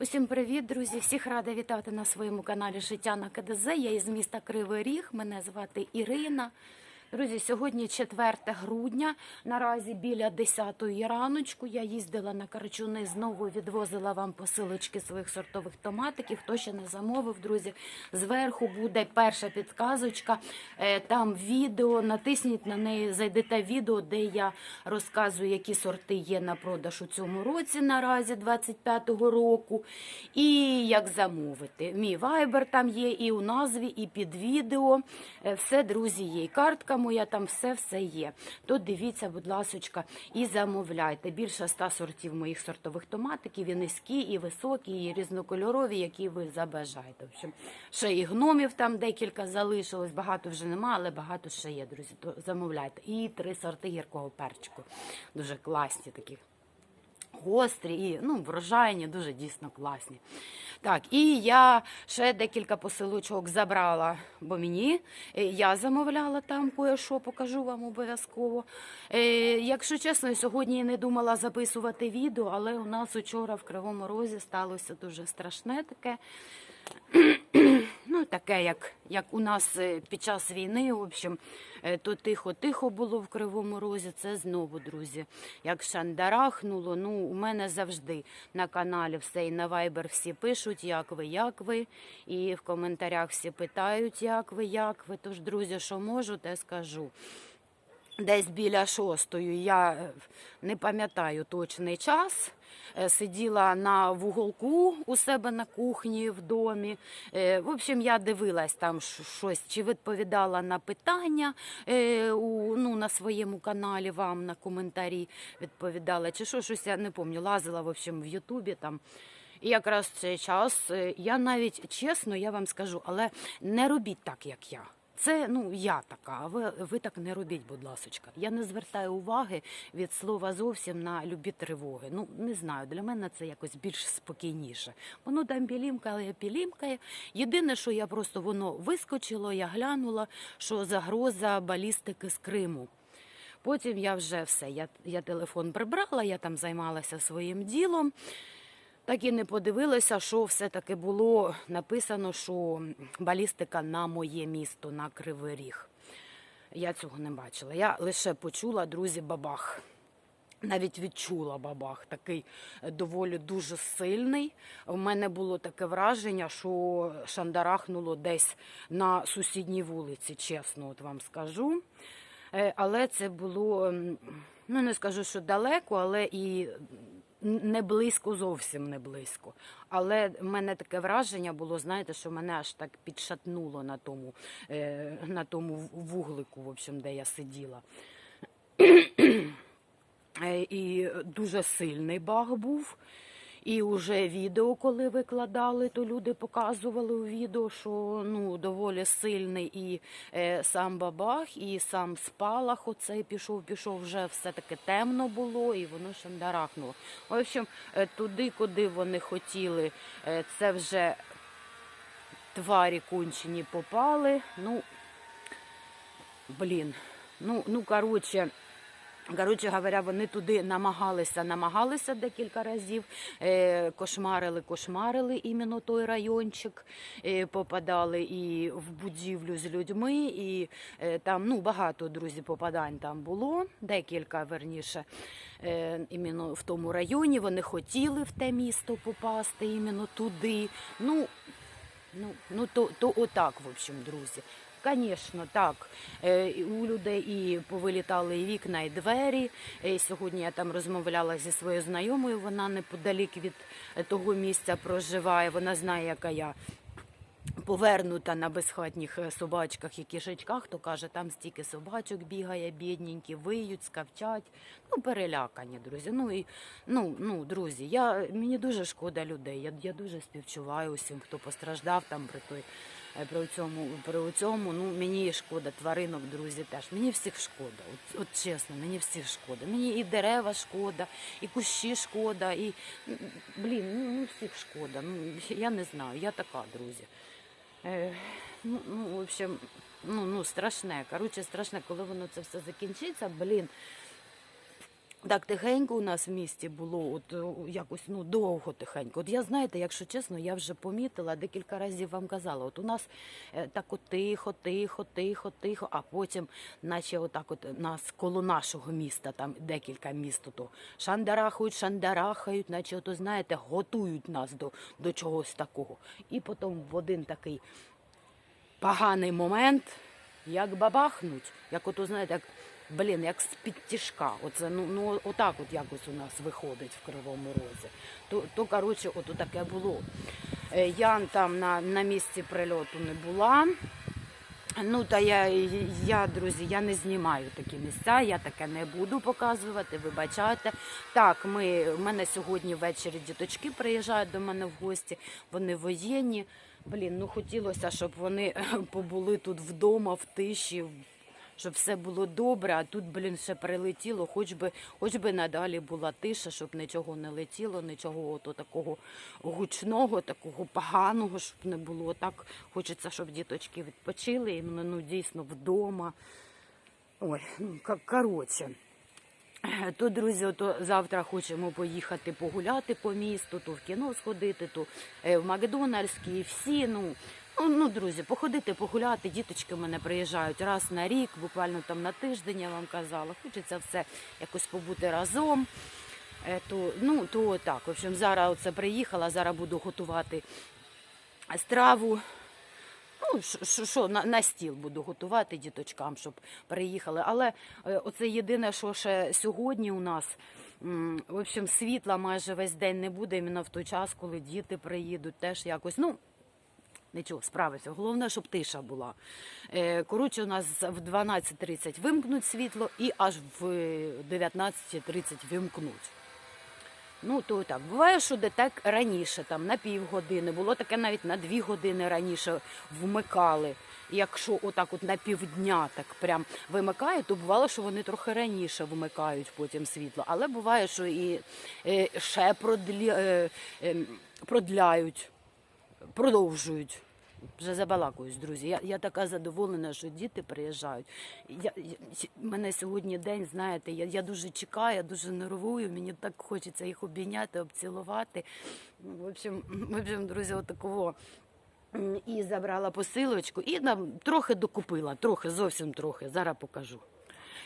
Усім привіт, друзі! Всіх рада вітати на своєму каналі Життя на КДЗ. Я із міста Кривий Ріг. Мене звати Ірина. Друзі, сьогодні 4 грудня. Наразі біля 10-ї раночку я їздила на Карачуни, знову відвозила вам посилочки своїх сортових томатиків. Хто ще не замовив, друзі, зверху буде перша підказочка. Е, Там відео, натисніть на неї, зайдете відео, де я розказую, які сорти є на продаж у цьому році, наразі 25-го року. І як замовити. Мій вайбер там є, і у назві, і під відео. Е, Все, друзі, є. І картка моя, там все-все є. То дивіться, будь ласочка, і замовляйте. Більше ста сортів моїх сортових томатиків, і низькі, і високі, і різнокольорові, які ви забажаєте. В общем, ще і гномів там декілька залишилось, багато вже нема, але багато ще є, друзі. То замовляйте. І три сорти гіркого перчику. Дуже класні такі гострі і ну, врожайні, дуже дійсно класні. Так, і я ще декілька посилочок забрала, бо мені е, я замовляла там кое-що, покажу вам обов'язково. Е, якщо чесно, сьогодні не думала записувати відео, але у нас учора в Кривому Розі сталося дуже страшне таке. Ну, таке, як, як у нас е, під час війни, в общем, то тихо-тихо було в Кривому Розі. Це знову, друзі. Як шандарахнуло, ну, у мене завжди на каналі все і на Viber всі пишуть, як ви, як ви. І в коментарях всі питають, як ви, як ви. Тож, друзі, що можу, те скажу. Десь біля шостої, я е, не пам'ятаю точний час. Е, Сиділа на вуголку у себе на кухні в домі. Е, В общем, я дивилась там щось, чи відповідала на питання е, ну, на своєму каналі вам на коментарі відповідала, чи що, щось я не пам'ятаю, лазила в общем, в Ютубі там. І якраз цей час я навіть чесно, я вам скажу, але не робіть так, як я. Це ну я така, а ви, ви так не робіть, будь ласочка. Я не звертаю уваги від слова зовсім на любі тривоги. Ну не знаю, для мене це якось більш спокійніше. Воно там пілімкає, пілімкає. Єдине, що я просто воно вискочило, я глянула, що загроза балістики з Криму. Потім я вже все, я, я телефон прибрала, я там займалася своїм ділом. Так і не подивилася, що все-таки було написано, що балістика на моє місто, на Кривий Ріг. Я цього не бачила. Я лише почула, друзі, бабах. Навіть відчула бабах, такий доволі дуже сильний. У мене було таке враження, що шандарахнуло десь на сусідній вулиці, чесно, от вам скажу. Е, Але це було, ну не скажу, що далеко, але і не близько, зовсім не близько. Але в мене таке враження було, знаєте, що мене аж так підшатнуло на тому, е, на тому вуглику, в общем, де я сиділа. Е, І дуже сильний баг був. І вже відео, коли викладали, то люди показували у відео, що ну доволі сильний і е, сам бабах, і сам спалах. Оцей пішов, пішов, вже все таки темно було, і воно шандарахнуло. В общем, е, туди, куди вони хотіли, е, це вже тварі кончені попали. Ну, блін, ну, ну коротше. Коротше говоря, вони туди намагалися, намагалися декілька разів, е, кошмарили, кошмарили іменно той райончик, е, попадали і в будівлю з людьми, і е, там ну, багато друзі попадань там було, декілька верніше, іменно в тому районі. Вони хотіли в те місто попасти, іменно туди. Ну, ну, ну то, то отак, в общем, друзі. Звісно, так. Е, У людей і повилітали і вікна, і двері. Е, Сьогодні я там розмовляла зі своєю знайомою. Вона неподалік від е, того місця проживає. Вона знає, яка я повернута на безхатніх собачках і кішечках, то каже, там стільки собачок бігає, бідненькі, виють, скавчать. Ну, перелякані, друзі. Ну і ну, ну, друзі, я мені дуже шкода людей. Я, я дуже співчуваю усім, хто постраждав там при той. Е, При цьому, при цьому, ну мені шкода тваринок, друзі, теж. Мені всіх шкода. От, от чесно, мені всіх шкода. Мені і дерева шкода, і кущі шкода, і блін, ну, ну всіх шкода. Ну я не знаю, я така, друзі. Е, ну, ну, в общем, ну, ну, страшне. Коротше, страшне, коли воно це все закінчиться, блін. Так тихенько у нас в місті було, от е, якось ну довго тихенько. От я знаєте, якщо чесно, я вже помітила, декілька разів вам казала. От у нас е, так от тихо, тихо, тихо, тихо, а потім, наче отак, от нас коло нашого міста, там декілька міст, то шандарахають, шандарахають, наче ото знаєте, готують нас до, до чогось такого. І потім в один такий поганий момент, як бабахнуть, як ото, знаєте, як, блін, як з-під тяжка. Оце, ну, ну, отак от якось у нас виходить в Кривому Розі. То, то коротше, ото таке було. Е, Я там на, на місці прильоту не була. Ну, та я, я, друзі, я не знімаю такі місця, я таке не буду показувати, вибачайте. Так, ми, в мене сьогодні ввечері діточки приїжджають до мене в гості, вони воєнні. Блін, ну хотілося, щоб вони побули тут вдома, в тиші, щоб все було добре, а тут, блін, ще прилетіло, хоч би, хоч би надалі була тиша, щоб нічого не летіло, нічого ото такого гучного, такого поганого, щоб не було. Так хочеться, щоб діточки відпочили, і ну, ну дійсно вдома. Ой, ну коротше. То, друзі, то завтра хочемо поїхати погуляти по місту, то в кіно сходити, то е, в Макдональдський, всі. Ну, ну, ну, друзі, походити, погуляти. Діточки в мене приїжджають раз на рік, буквально там на тиждень, я вам казала. Хочеться все якось побути разом. Е, То, ну, то так, в общем, зараз оце приїхала, зараз буду готувати страву. Ну, що- на, на стіл буду готувати діточкам, щоб приїхали. Але е, оце єдине, що ще сьогодні у нас. В общем, світла майже весь день не буде, іменно в той час, коли діти приїдуть, теж якось. Ну, Нічого, справиться. Головне, щоб тиша була. Е, Коротше, у нас в 12.30 вимкнуть світло і аж в 19.30 вимкнуть. Ну, то так. Буває, що де так раніше, там на півгодини, було таке навіть на дві години раніше вмикали. Якщо отак от на півдня так прям вимикає, то бувало, що вони трохи раніше вмикають потім світло. Але буває, що і е, ще продлі, е, е, продляють, продовжують. Вже забалакуюсь, друзі. Я, я така задоволена, що діти приїжджають. Я, я, мене сьогодні день, знаєте, я, я дуже чекаю, я дуже нервую, мені так хочеться їх обійняти, обцілувати. В общем, в общем, друзі, отакого. І забрала посилочку, і нам трохи докупила, трохи, зовсім трохи. Зараз покажу.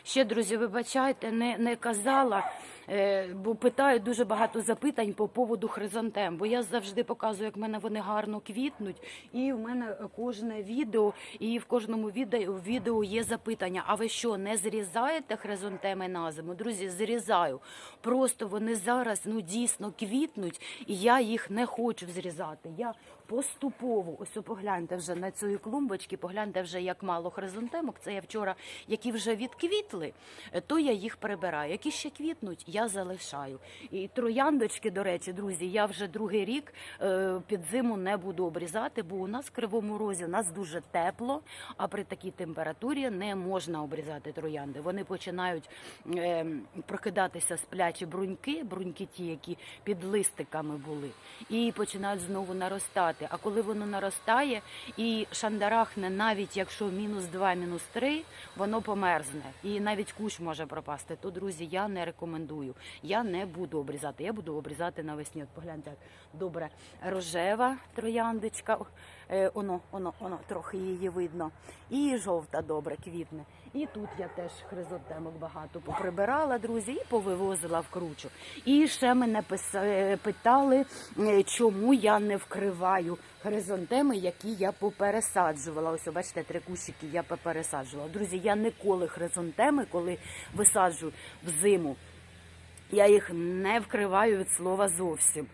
Ще, друзі, вибачайте, не, не казала, е, бо питають дуже багато запитань по поводу хризантем, бо я завжди показую, як в мене вони гарно квітнуть. І в мене кожне відео, і в кожному відео, відео є запитання: а ви що, не зрізаєте хризантеми на зиму? Друзі, зрізаю. Просто вони зараз ну дійсно квітнуть, і я їх не хочу зрізати. Я поступово, ось погляньте вже на цієї клумбочки, погляньте вже як мало хризантемок. Це я вчора, які вже відквітли, е, то я їх прибираю. Які ще квітнуть, я залишаю. І трояндочки, до речі, друзі, я вже другий рік е, під зиму не буду обрізати, бо у нас в кривому розі у нас дуже тепло, а при такій температурі не можна обрізати троянди. Вони починають е, прокидатися сплячі бруньки, бруньки ті, які під листиками були, і починають знову наростати. А коли воно наростає і шандарахне, навіть якщо мінус 2, мінус 3, воно померзне. І навіть кущ може пропасти. То, друзі, я не рекомендую. Я не буду обрізати. Я буду обрізати навесні. От погляньте, як добре рожева трояндочка. Е, Оно, оно, оно, трохи її видно. І жовта добре квітне. І тут я теж хризотемок багато поприбирала, друзі, і повивозила в кручу. І ще мене е, питали, е, чому я не вкриваю хризантеми, які я попересаджувала. Ось, бачите, три кущики я попересаджувала. Друзі, я ніколи хризантеми, коли висаджу взиму, я їх не вкриваю від слова зовсім.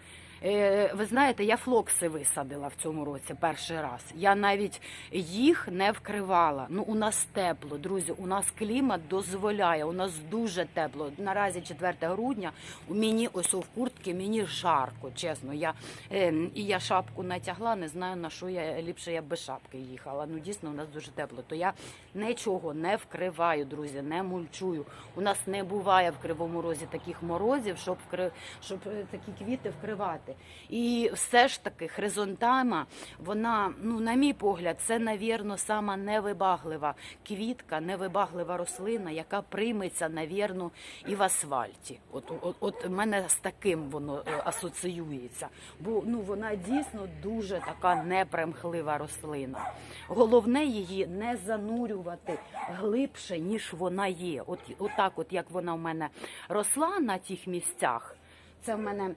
Е, Ви знаєте, я флокси висадила в цьому році перший раз. Я навіть їх не вкривала. Ну, у нас тепло, друзі. У нас клімат дозволяє. У нас дуже тепло. Наразі 4 грудня. У мені ось у в куртці мені жарко, чесно. Я е, і я шапку натягла. Не знаю на що я ліпше я без шапки їхала. Ну дійсно, у нас дуже тепло. То я нічого не вкриваю, друзі, не мульчую. У нас не буває в кривому розі таких морозів, щоб вкри... щоб е, такі квіти вкривати. Сказати. І все ж таки хризантема, вона, ну, на мій погляд, це, навірно, сама невибаглива квітка, невибаглива рослина, яка прийметься, навірно, і в асфальті. От, от, от мене з таким воно е, асоціюється. Бо ну, вона дійсно дуже така непримхлива рослина. Головне її не занурювати глибше, ніж вона є. От, от так, от як вона в мене росла на тих місцях. Це в мене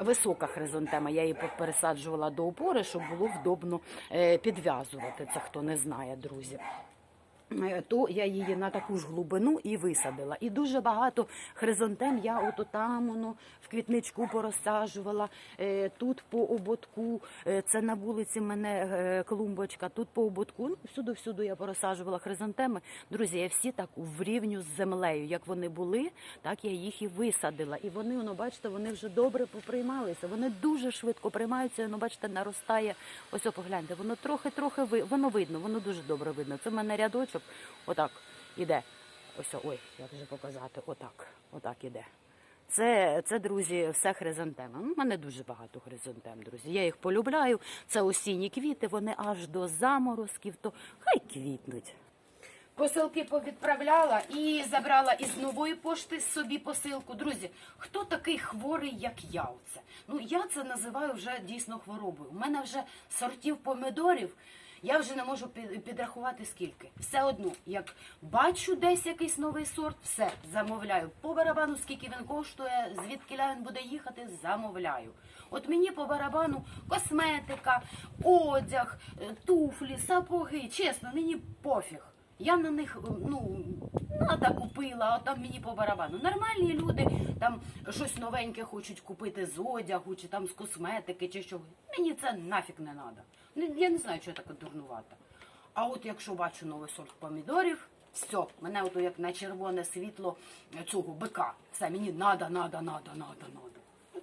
висока хризантема. Я її пересаджувала до опори, щоб було вдобно е, підв'язувати. Це хто не знає, друзі. Е, То я її на таку ж глибину і висадила. І дуже багато хризантем я от там воно в квітничку порозсаджувала. Е, Тут по ободку, е, це на вулиці мене клумбочка, тут по ободку. Ну, всюди, всюди я порозсаджувала хризантеми. Друзі, я всі так в рівню з землею. Як вони були, так я їх і висадила. І вони, воно, бачите, вони вже добре поприймалися. Вони дуже швидко приймаються. Воно, бачите, наростає. Ось о, погляньте, воно трохи-трохи воно видно, воно дуже добре видно. Це в мене рядочок, отак іде. Ось, ой, як же показати, отак, отак іде. Це, це, друзі, все хризантеми. Ну, У мене дуже багато хризантем, друзі. Я їх полюбляю. Це осінні квіти, вони аж до заморозків, то хай квітнуть. Посилки повідправляла і забрала із нової пошти собі посилку. Друзі, хто такий хворий, як я? Оце? Ну я це називаю вже дійсно хворобою. У мене вже сортів помидорів. Я вже не можу підрахувати скільки. Все одно, як бачу десь якийсь новий сорт, все замовляю. По барабану, скільки він коштує, звідки він буде їхати, замовляю. От мені по барабану косметика, одяг, е, туфлі, сапоги. Чесно, мені пофіг. Я на них ну надо купила, а там мені по барабану. Нормальні люди там щось новеньке хочуть купити з одягу, чи там з косметики, чи що. Мені це нафіг не треба. Я не знаю, що я така дурнувата. А от якщо бачу новий сорт помідорів, все, мене ото як на червоне світло цього бика. Все, мені надо, надо, надо, надо, надо.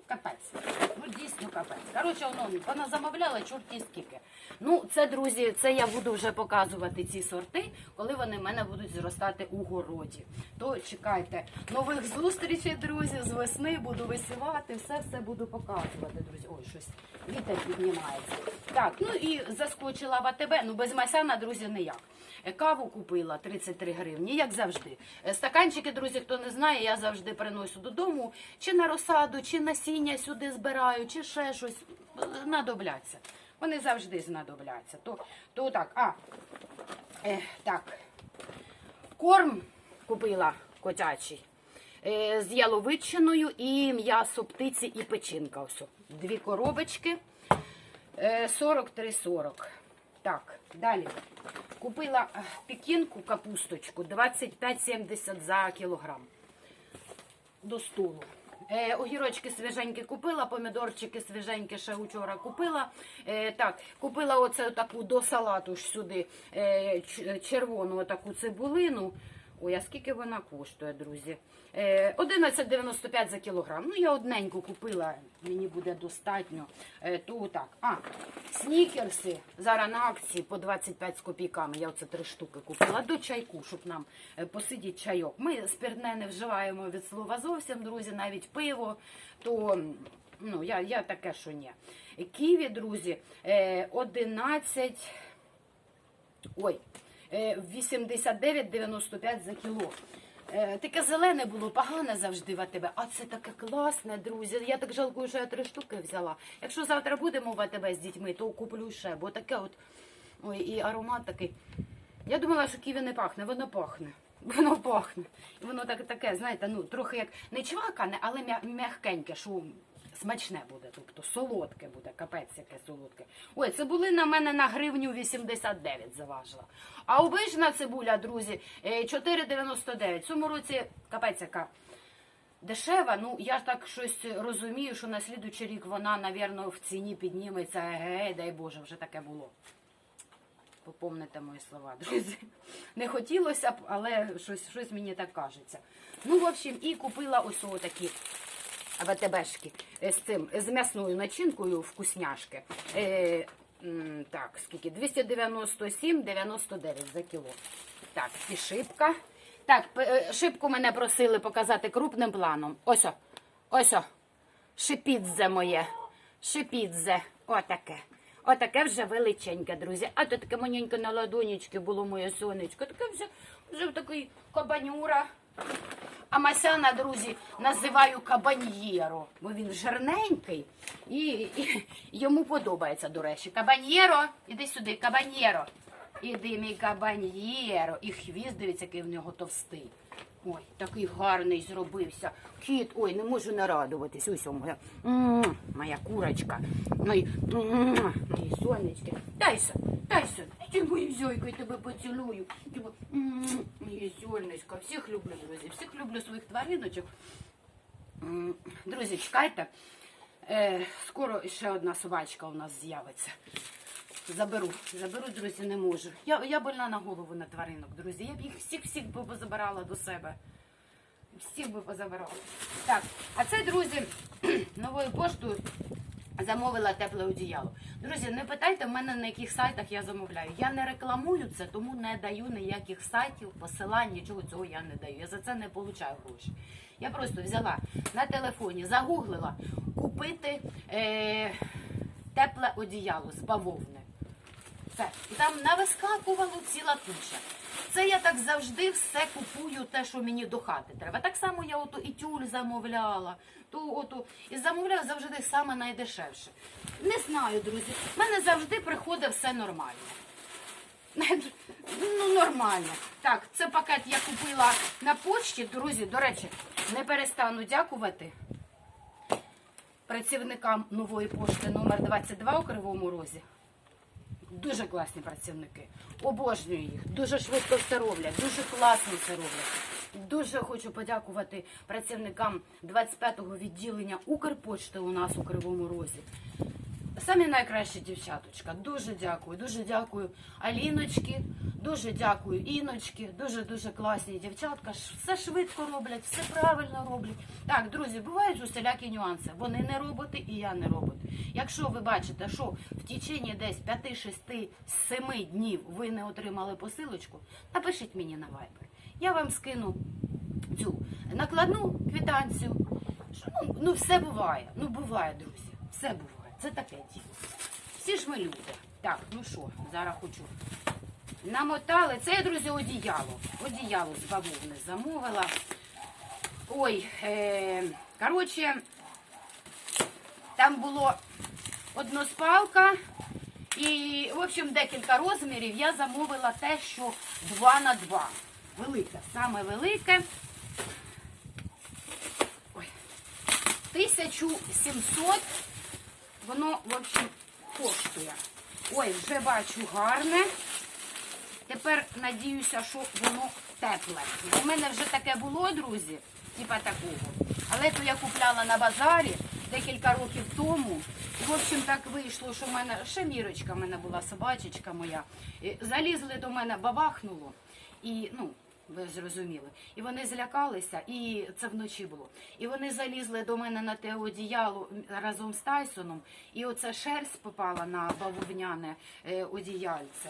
Ну, Капець. Ну, дійсно капець. Коротше, воно, вона замовляла чорті скільки. Ну, це, друзі, це я буду вже показувати ці сорти, коли вони в мене будуть зростати у городі. То чекайте нових зустрічей, друзі, з весни буду висівати, все все буду показувати, друзі. Ой, щось вітер піднімається. Так, ну і заскочила в АТБ, ну без Масяна, друзі, ніяк. Е, Каву купила 33 гривні, як завжди. Е, Стаканчики, друзі, хто не знає, я завжди приношу додому, чи на розсаду, чи насіння сюди збираю, чи ще щось. Е, Знадобляться. Вони завжди знадобляться. То, то так, а, е, так, корм купила котячий. е, З яловичиною і м'ясо птиці і печінка. Ось. Дві коробочки. Е, 43,40. Так, далі. Купила е, пекінку капусточку 25,70 за кілограм. До столу. Е, огірочки свіженькі купила, помідорчики свіженькі ще вчора купила. Е, так, купила оце таку до салату ж сюди е, червону таку цибулину. Ой, а скільки вона коштує, друзі? Е, 11,95 за кілограм. Ну, я одненьку купила, мені буде достатньо. Е, то так. А, снікерси зараз на акції по 25 з копійками. Я оце три штуки купила до чайку, щоб нам е, посидіти чайок. Ми спиртне не вживаємо від слова зовсім, друзі, навіть пиво. То ну, я, я таке, що ні. Ківі, друзі, е, 11. Ой, е, 89,95 за кіло. Е, Таке зелене було, погане завжди в АТБ. А це таке класне, друзі. Я так жалкую, що я три штуки взяла. Якщо завтра будемо в АТБ з дітьми, то куплю ще, бо таке от. Ой, і аромат такий. Я думала, що ківі не пахне, воно пахне. Воно пахне. Воно так, таке, знаєте, ну, трохи як не чвакане, але м'я- м'ягкеньке, що смачне буде, тобто солодке буде, капець яке солодке. Ой, цибулина в мене на гривню 89 заважила. А обична цибуля, друзі, е, 4,99. В цьому році капець яка дешева. Ну, я так щось розумію, що на слідуючий рік вона, навірно, в ціні підніметься. Гей, дай Боже, вже таке було. Попомните мої слова, друзі. Не хотілося б, але щось, щось мені так кажеться. Ну, в общем, і купила ось такі ВТБшки з цим, з м'ясною начинкою вкусняшки. Е, так, скільки? 297,99 за кіло. Так, і шибка. Так, е, шибку мене просили показати крупним планом. Ось, о, ось, о, шипідзе моє. шипідзе. Отаке. Отаке вже величеньке, друзі. А то таке маненьке на ладонечки було моє сонечко. Таке вже, вже такий кабанюра. А Масяна, друзі, називаю кабаньєро, бо він жирненький і, і йому подобається, до речі. Кабаньєро, іди сюди, кабаньєро. Іди, мій кабаньєро. І хвіст, дивіться, який в нього товстий. Ой, такий гарний зробився. Кіт, ой, не можу нарадуватись. Ось моя, моя курочка. Мої, м, мої сонечки. Дайся, дайся. Ти мою зойку, я тебе поцілую. Тебе, м, Моє сонечко. Всіх люблю, друзі. Всіх люблю своїх твариночок. М, Друзі, чекайте. Е, скоро ще одна собачка у нас з'явиться. Заберу, заберу, друзі, не можу. Я, я больна на голову на тваринок, друзі. Я б їх всіх-всіх би позабирала до себе. Всіх би позабирала. Так, а це, друзі, новою поштою замовила тепле одіяло. Друзі, не питайте в мене, на яких сайтах я замовляю. Я не рекламую це, тому не даю ніяких сайтів, посилань, нічого цього я не даю. Я за це не получаю гроші. Я просто взяла на телефоні, загуглила купити е, тепле одіяло з бавовни. Все. І там навискакувало ціла куча. Це я так завжди все купую, те, що мені до хати треба. Так само я ото і тюль замовляла, то ото і замовляю завжди саме найдешевше. Не знаю, друзі. В мене завжди приходить все нормально. Ну, нормально. Так, це пакет я купила на почті. Друзі, до речі, не перестану дякувати працівникам нової пошти номер 22 у Кривому Розі. Дуже класні працівники. Обожнюю їх. Дуже швидко все роблять, дуже класно все роблять. Дуже хочу подякувати працівникам 25-го відділення Укрпочти у нас у Кривому Розі. Самі найкращі дівчаточка. Дуже дякую, дуже дякую Аліночки, дуже дякую Іночки, дуже дуже класні дівчатка. Все швидко роблять, все правильно роблять. Так, друзі, бувають усілякі нюанси. Вони не роботи і я не робот. Якщо ви бачите, що в течение десь 5, 6, 7 днів ви не отримали посилочку, напишіть мені на Viber. Я вам скину цю накладну квитанцію. Що, ну, ну все буває. Ну буває, друзі. Все буває. Це таке діло. Всі ж ми люди. Так, ну що, зараз хочу. Намотали. Це, друзі, одіяло. Одіяло з бавовни замовила. Ой, е, коротше, там було односпалка. І, в общем, декілька розмірів. Я замовила те, що 2 на 2. Велике, саме велике. Ой. 1700. Воно, в общем, коштує. Ой, вже бачу гарне. Тепер надіюся, що воно тепле. У мене вже таке було, друзі, типа такого. Але то я купляла на базарі декілька років тому. В общем, так вийшло, що в мене ще мірочка в мене була, собачечка моя. Залізли до мене, бабахнуло. І, ну, ви зрозуміли. І вони злякалися, і це вночі було. І вони залізли до мене на те одіяло разом з Тайсоном, і оця шерсть попала на бавовняне е, одіяльце.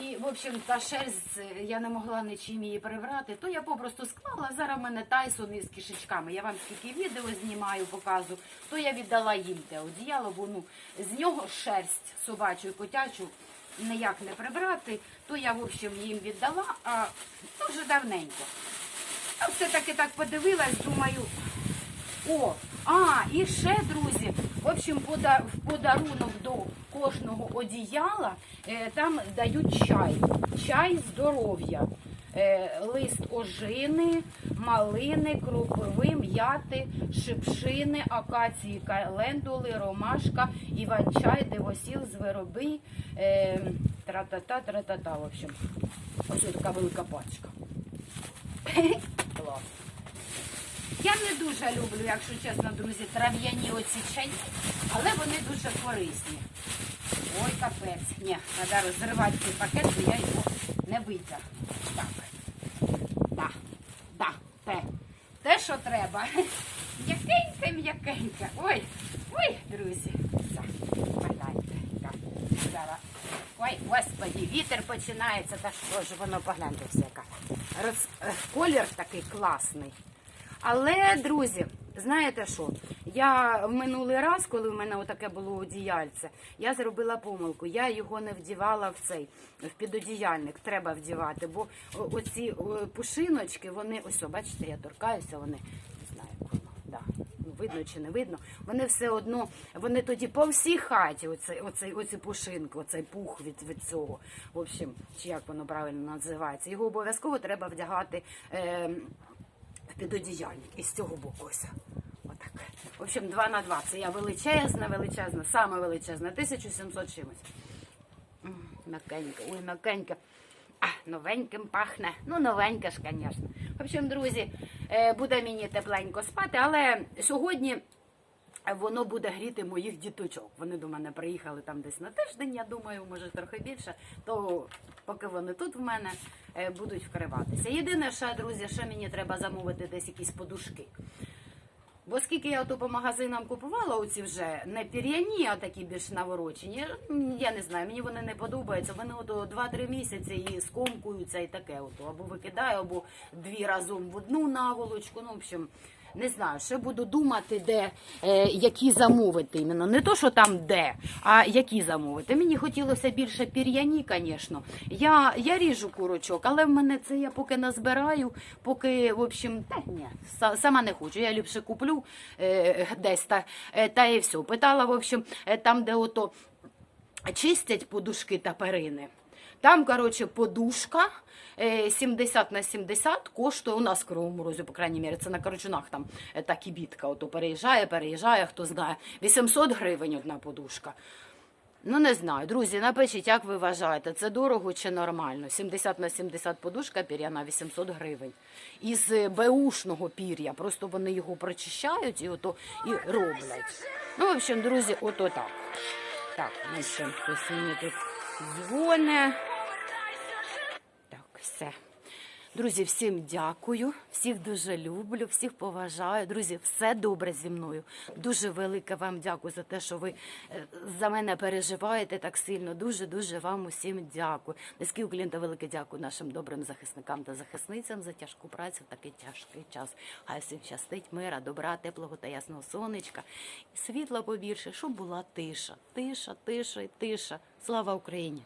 І, в общем, та шерсть, е, я не могла нічим її прибрати, то я попросту склала. Зараз в мене Тайсон із кишечками. Я вам скільки відео знімаю, показую, то я віддала їм те одіяло, бо ну, з нього шерсть собачу і котячу ніяк не прибрати, то я, в общем, їм віддала, а дуже давненько. А все-таки так подивилась, думаю, о, а, і ще, друзі, в общем, в подарунок до кожного одіяла е, там дають чай. Чай здоров'я. Е, лист ожини, малини, кропиви, м'яти, шипшини, акації, календули, ромашка, іван-чай, дивосіл, звироби, е, тра-та-та, тра-та-та, в общем. Ось така велика пачка. Клас. Я не дуже люблю, якщо чесно, друзі, трав'яні оці але вони дуже корисні. Ой, капець. Ні, треба розривати цей пакет, бо я його не витягну. Так. Да, да, те. Те, що треба. М'якеньке, м'якеньке. Ой, ой, друзі. Зараз. Ой, господі, вітер починається, так що воно погляньте все яка. Роз... е, Колір такий класний. Але, друзі, знаєте що? Я в минулий раз, коли в мене отаке було одіяльце, я зробила помилку. Я його не вдівала в цей в підодіяльник. Треба вдівати, бо оці пушиночки, вони ось, бачите, я торкаюся, вони не знаю, як воно. Да. ну, Видно чи не видно, вони все одно, вони тоді по всій хаті, оцей, оцей, оці пушинки, оцей пух від, від цього. В общем, чи як воно правильно називається. Його обов'язково треба вдягати е, в підодіяльник із цього боку. Ось. Отак. В общем, 2 на 2. Це я величезна, величезна, саме величезна, 1700 чимось. М, М'якенька, ой, м'якенька. А, новеньким пахне. Ну, новеньке ж, звісно. В общем, друзі, е, буде мені тепленько спати, але сьогодні воно буде гріти моїх діточок. Вони до мене приїхали там десь на тиждень, я думаю, може трохи більше. То поки вони тут в мене е, будуть вкриватися. Єдине, що, друзі, що мені треба замовити десь якісь подушки. Бо скільки я по магазинам купувала, оці вже не пір'яні, а такі більш наворочені. Я не знаю, мені вони не подобаються. Вони ото 2-3 місяці і скомкуються і таке. Ото або викидаю, або дві разом в одну наволочку. Ну, в общем, не знаю, ще буду думати, де е, які замовити іменно. Не то, що там де, а які замовити. Мені хотілося більше пір'яні, звісно. Я, я ріжу курочок, але в мене це я поки назбираю, поки, в общем, та ні, сама не хочу. Я ліпше куплю е, десь та, е, та і все. Питала, в общем, е, там, де ото чистять подушки та перини. Там, коротше, подушка 70 на 70 коштує у нас в Кривому Розі, по крайній мірі, це на Корочунах там е, та кібітка, ото переїжджає, переїжджає, хто знає. 800 гривень одна подушка. Ну, не знаю. Друзі, напишіть, як ви вважаєте, це дорого чи нормально? 70 на 70 подушка пір'яна 800 гривень. Із е, беушного пір'я. Просто вони його прочищають і ото і роблять. Ну, в общем, друзі, ото так. Так, в общем, хтось мені тут дзвоне. Все. Друзі, всім дякую, всіх дуже люблю, всіх поважаю. Друзі, все добре зі мною. Дуже велике вам дякую за те, що ви е, за мене переживаєте так сильно. Дуже дуже вам усім дякую. Низький уклін та велике дякую нашим добрим захисникам та захисницям за тяжку працю такий тяжкий час. Хай всім щастить мира, добра, теплого та ясного сонечка, світла побільше, щоб була тиша, тиша, тиша і тиша. Слава Україні!